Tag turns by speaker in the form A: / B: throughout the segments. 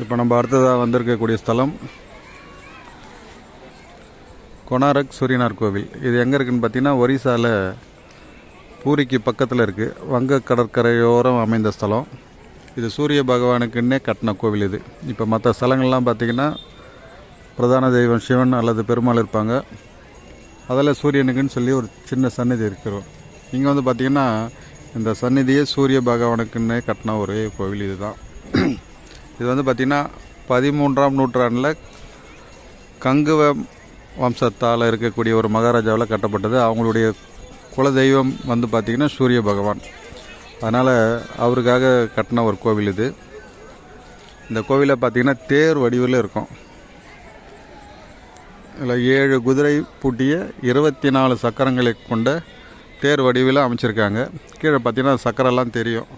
A: இப்போ நம்ம அடுத்ததாக வந்திருக்கக்கூடிய ஸ்தலம் கொனாரக் சூரியனார் கோவில். இது எங்கே இருக்குதுன்னு பார்த்தீங்கன்னா ஒரிசாவில் பூரிக்கு பக்கத்தில் இருக்குது வங்க கடற்கரையோரம் அமைந்த ஸ்தலம். இது சூரிய பகவானுக்குன்னே கட்டின கோவில் இது. இப்போ மற்ற ஸ்தலங்கள்லாம் பார்த்திங்கன்னா பிரதான தெய்வம் சிவன் அல்லது பெருமாள் இருப்பாங்க. அதில் சூரியனுக்குன்னு சொல்லி ஒரு சின்ன சந்நிதி இருக்கிறோம். இங்கே வந்து பார்த்திங்கன்னா இந்த சந்நிதியே சூரிய பகவானுக்குன்னே கட்டின ஒரே கோவில் இதுதான். இது வந்து பார்த்திங்கன்னா பதிமூன்றாம் நூற்றாண்டில் கங்குவ வம்சத்தால் இருக்கக்கூடிய ஒரு மகாராஜாவில் கட்டப்பட்டது. அவங்களுடைய குலதெய்வம் வந்து பார்த்திங்கன்னா சூரிய பகவான். அதனால் அவருக்காக கட்டின ஒரு கோவில் இது. இந்த கோவிலை பார்த்திங்கன்னா தேர் வடிவில் இருக்கும். இதில் ஏழு குதிரை பூட்டிய இருபத்தி நாலு சக்கரங்களை கொண்ட தேர் வடிவில் அமைச்சிருக்காங்க. கீழே பார்த்தீங்கன்னா சக்கரெல்லாம் தெரியும்.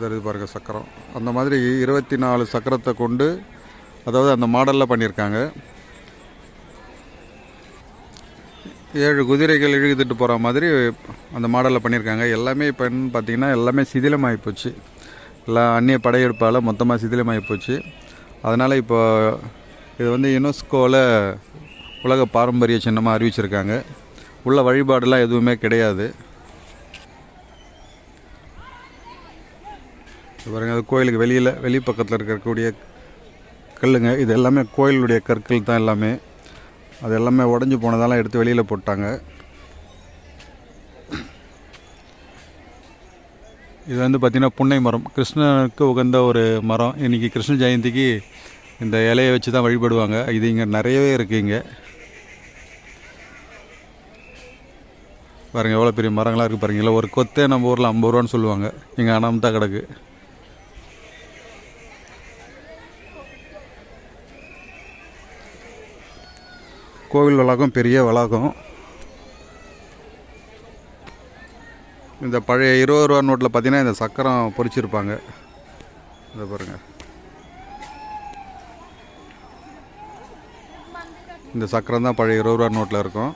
A: தெரியுது பாருங்க சக்கரம். அந்த மாதிரி இருபத்தி நாலு சக்கரத்தை கொண்டு அதாவது அந்த மாடலில் பண்ணியிருக்காங்க. ஏழு குதிரைகள் இழுத்துட்டு போகிற மாதிரி அந்த மாடலில் பண்ணியிருக்காங்க. எல்லாமே இப்போ பார்த்தீங்கன்னா எல்லாமே சிதிலமாகி போச்சு. எல்லாம் அந்நிய படையெடுப்பால் மொத்தமாக சிதிலமாகி போச்சு. அதனால் இப்போ இது வந்து யுனெஸ்கோவில் உலக பாரம்பரிய சின்னமாக அறிவிச்சிருக்காங்க. உள்ள வழிபாடெலாம் எதுவுமே கிடையாது. பாருங்கள் அது கோயிலுக்கு வெளியில் வெளி பக்கத்தில் இருக்கக்கூடிய கல்லுங்க. இது எல்லாமே கோயிலுடைய கற்கள் தான் எல்லாமே. அது எல்லாமே உடஞ்சி போனதெல்லாம் எடுத்து வெளியில் போட்டாங்க. இது வந்து பார்த்திங்கன்னா புன்னை மரம். கிருஷ்ணனுக்கு உகந்த ஒரு மரம். இன்றைக்கி கிருஷ்ண ஜெயந்திக்கு இந்த இலையை வச்சு தான் வழிபடுவாங்க. இது இங்கே நிறையவே இருக்குது இங்கே. பாருங்கள் எவ்வளோ பெரிய மரங்களாக இருக்குது பாருங்களா ஒரு கொத்தே நம்ம ஊரில் ஐம்பது ரூபான்னு சொல்லுவாங்க. இங்கே அனாமத்தா கிடக்கு. கோவில் வளாகம் பெரிய வளாகம். இந்த பழைய இருபது ரூபா நோட்டில் பார்த்தீங்கன்னா இந்த சக்கரம் பொறிச்சிருப்பாங்க. இதை பாருங்கள் இந்த சக்கரம் தான் பழைய இருபது ரூபா நோட்டில் இருக்கும்.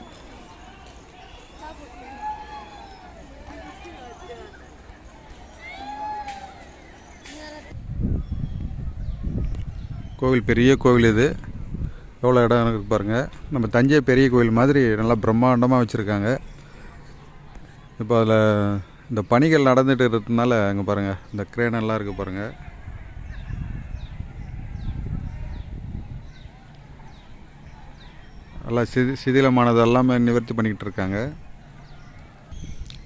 A: கோவில் பெரிய கோவில் இது. எவ்வளோ இடம் இருக்குது பாருங்கள் நம்ம தஞ்சை பெரிய கோயில் மாதிரி நல்லா பிரம்மாண்டமாக வச்சுருக்காங்க. இப்போ அதில் இந்த பணிகள் நடந்துகிட்டு இருக்கிறதுனால அங்கே பாருங்கள் இந்த crane எல்லாம் இருக்குது பாருங்கள் நல்லா சிதி சிதிலமானது எல்லாமே நிவர்த்தி பண்ணிக்கிட்டு இருக்காங்க.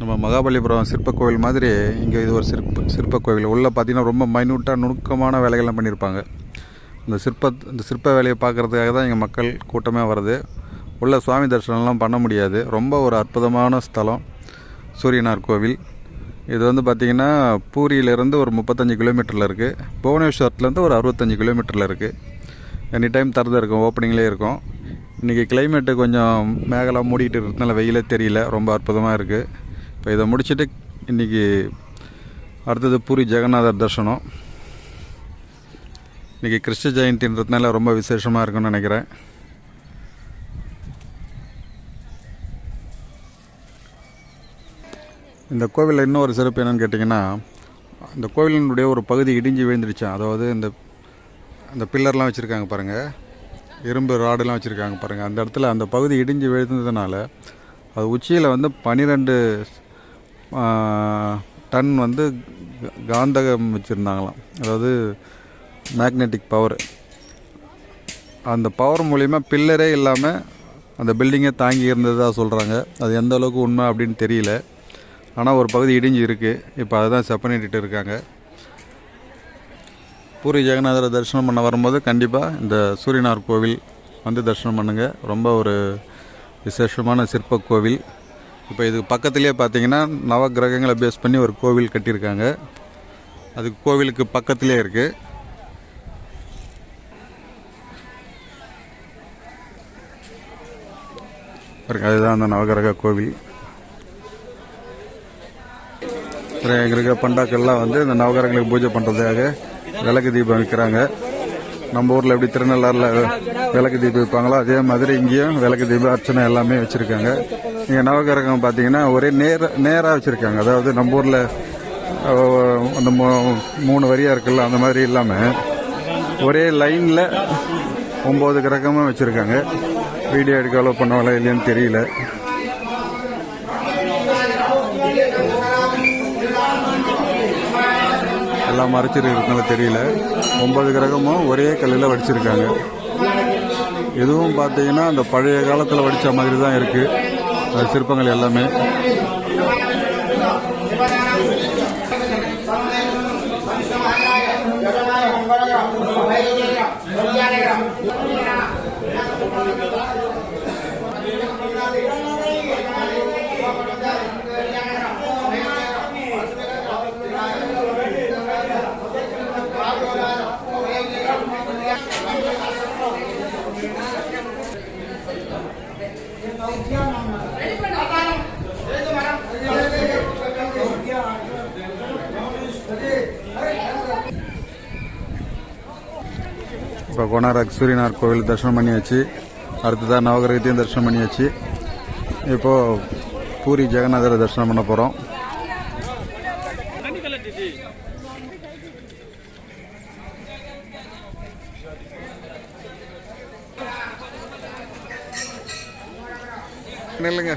A: நம்ம மகாபலிபுரம் சிற்ப கோவில் மாதிரி இங்கே இது ஒரு சிற்ப சிற்ப கோவில் உள்ளே பார்த்தீங்கன்னா ரொம்ப மைனூட்டாக நுணுக்கமான வேலைகள்லாம் பண்ணியிருப்பாங்க இந்த சிற்ப இந்த சிற்ப வேலையை பார்க்குறதுக்காக தான் இங்கே மக்கள் கூட்டமே வருது உள்ள சுவாமி தரிசனம்லாம் பண்ண முடியாது. ரொம்ப ஒரு அற்புதமான ஸ்தலம் சூரியனார் கோவில். இது வந்து பார்த்திங்கன்னா பூரியிலேருந்து ஒரு முப்பத்தஞ்சு கிலோமீட்டரில் இருக்குது புவனேஸ்வரத்துலேருந்து ஒரு அறுபத்தஞ்சு கிலோமீட்டரில் இருக்குது எனி டைம் திறந்து இருக்கும் ஓப்பனிங்லேயே இருக்கும். இன்றைக்கி கிளைமேட்டு கொஞ்சம் மேகலாம் மூடிட்டு இருக்கிறதுனால வெயிலே தெரியல. ரொம்ப அற்புதமாக இருக்குது இப்போ இதை முடிச்சுட்டு இன்றைக்கி அடுத்தது பூரி ஜெகநாதர் தர்சனம். இன்றைக்கி கிருஷ்ண ஜெயந்தின்றதுனால ரொம்ப விசேஷமாக இருக்கும்னு நினைக்கிறேன். இந்த கோவிலில் இன்னொரு சிறப்பு என்னென்னு கேட்டிங்கன்னா இந்த கோவிலினுடைய ஒரு பகுதி இடிஞ்சு விழுந்துடுச்சான் அதாவது இந்த அந்த பில்லர்லாம் வச்சுருக்காங்க பாருங்கள் இரும்பு ராடுலாம் வச்சுருக்காங்க பாருங்கள் அந்த இடத்துல அந்த பகுதி இடிஞ்சு விழுந்ததுனால அது உச்சியில் வந்து பன்னிரெண்டு டன் வந்து கா- காந்தகம் வச்சுருந்தாங்களாம். அதாவது மேக்னெட்டிக் பவர் அந்த பவர் மூலிமா பில்லரே இல்லாமல் அந்த பில்டிங்கே தாங்கி இருந்ததாக சொல்கிறாங்க அது எந்த அளவுக்கு உண்மை அப்படின்னு தெரியல. ஆனால் ஒரு பகுதி இடிஞ்சு இருக்குது இப்போ அதை தான் செப்பனிட்டு இருக்காங்க. பூரி ஜெகநாதரை தரிசனம் பண்ண வரும்போது கண்டிப்பாக இந்த சூரியனார் கோவில் வந்து தரிசனம் பண்ணுங்கள் ரொம்ப ஒரு விசேஷமான சிற்ப கோவில். இப்போ இது பக்கத்துலேயே பார்த்தீங்கன்னா நவக்கிரகங்களை பேஸ் பண்ணி ஒரு கோவில் கட்டியிருக்காங்க. அது கோவிலுக்கு பக்கத்துலேயே இருக்குது அதுதான் அந்த நவகிரக கோவில். அப்புறம் பண்டாக்கள்லாம் வந்து இந்த நவகிரகங்களுக்கு பூஜை பண்ணுறதுக்காக விளக்கு தீபம் வைக்கிறாங்க. நம்ம ஊரில் எப்படி திருநள்ளாறில் விளக்கு தீபம் வைப்பாங்களோ அதே மாதிரி இங்கேயும் விளக்கு தீபம் அர்ச்சனை எல்லாமே வச்சுருக்காங்க. இங்கே நவகிரகம் பார்த்தீங்கன்னா ஒரே நேர நேராக வச்சுருக்காங்க. அதாவது நம்ம ஊரில் அந்த மூணு வரியாக இருக்குல்ல அந்த மாதிரி இல்லாமல் ஒரே லைனில் ஒம்பது கிரகமாக வச்சுருக்காங்க. வீடியோ எடுக்க அலோவ் பண்ணுவாங்களா இல்லையான்னு தெரியல. எல்லாம் மறைச்சிருக்கிறதுனால தெரியல. ஒன்பது கிரகமும் ஒரே கல்லில் வடிச்சிருக்காங்க. இதுவும் பார்த்தீங்கன்னா அந்த பழைய காலத்தில் வடித்த மாதிரி தான் இருக்குது சிற்பங்கள் எல்லாமே. இப்போ கோனாரக் சூரியனார் கோவில் தரிசனம் பண்ணியாச்சு அடுத்ததாக நவகிரகத்தையும் தரிசனம் பண்ணியாச்சு இப்போது பூரி ஜெகநாதரை தரிசனம் பண்ண போகிறோம் இல்லைங்க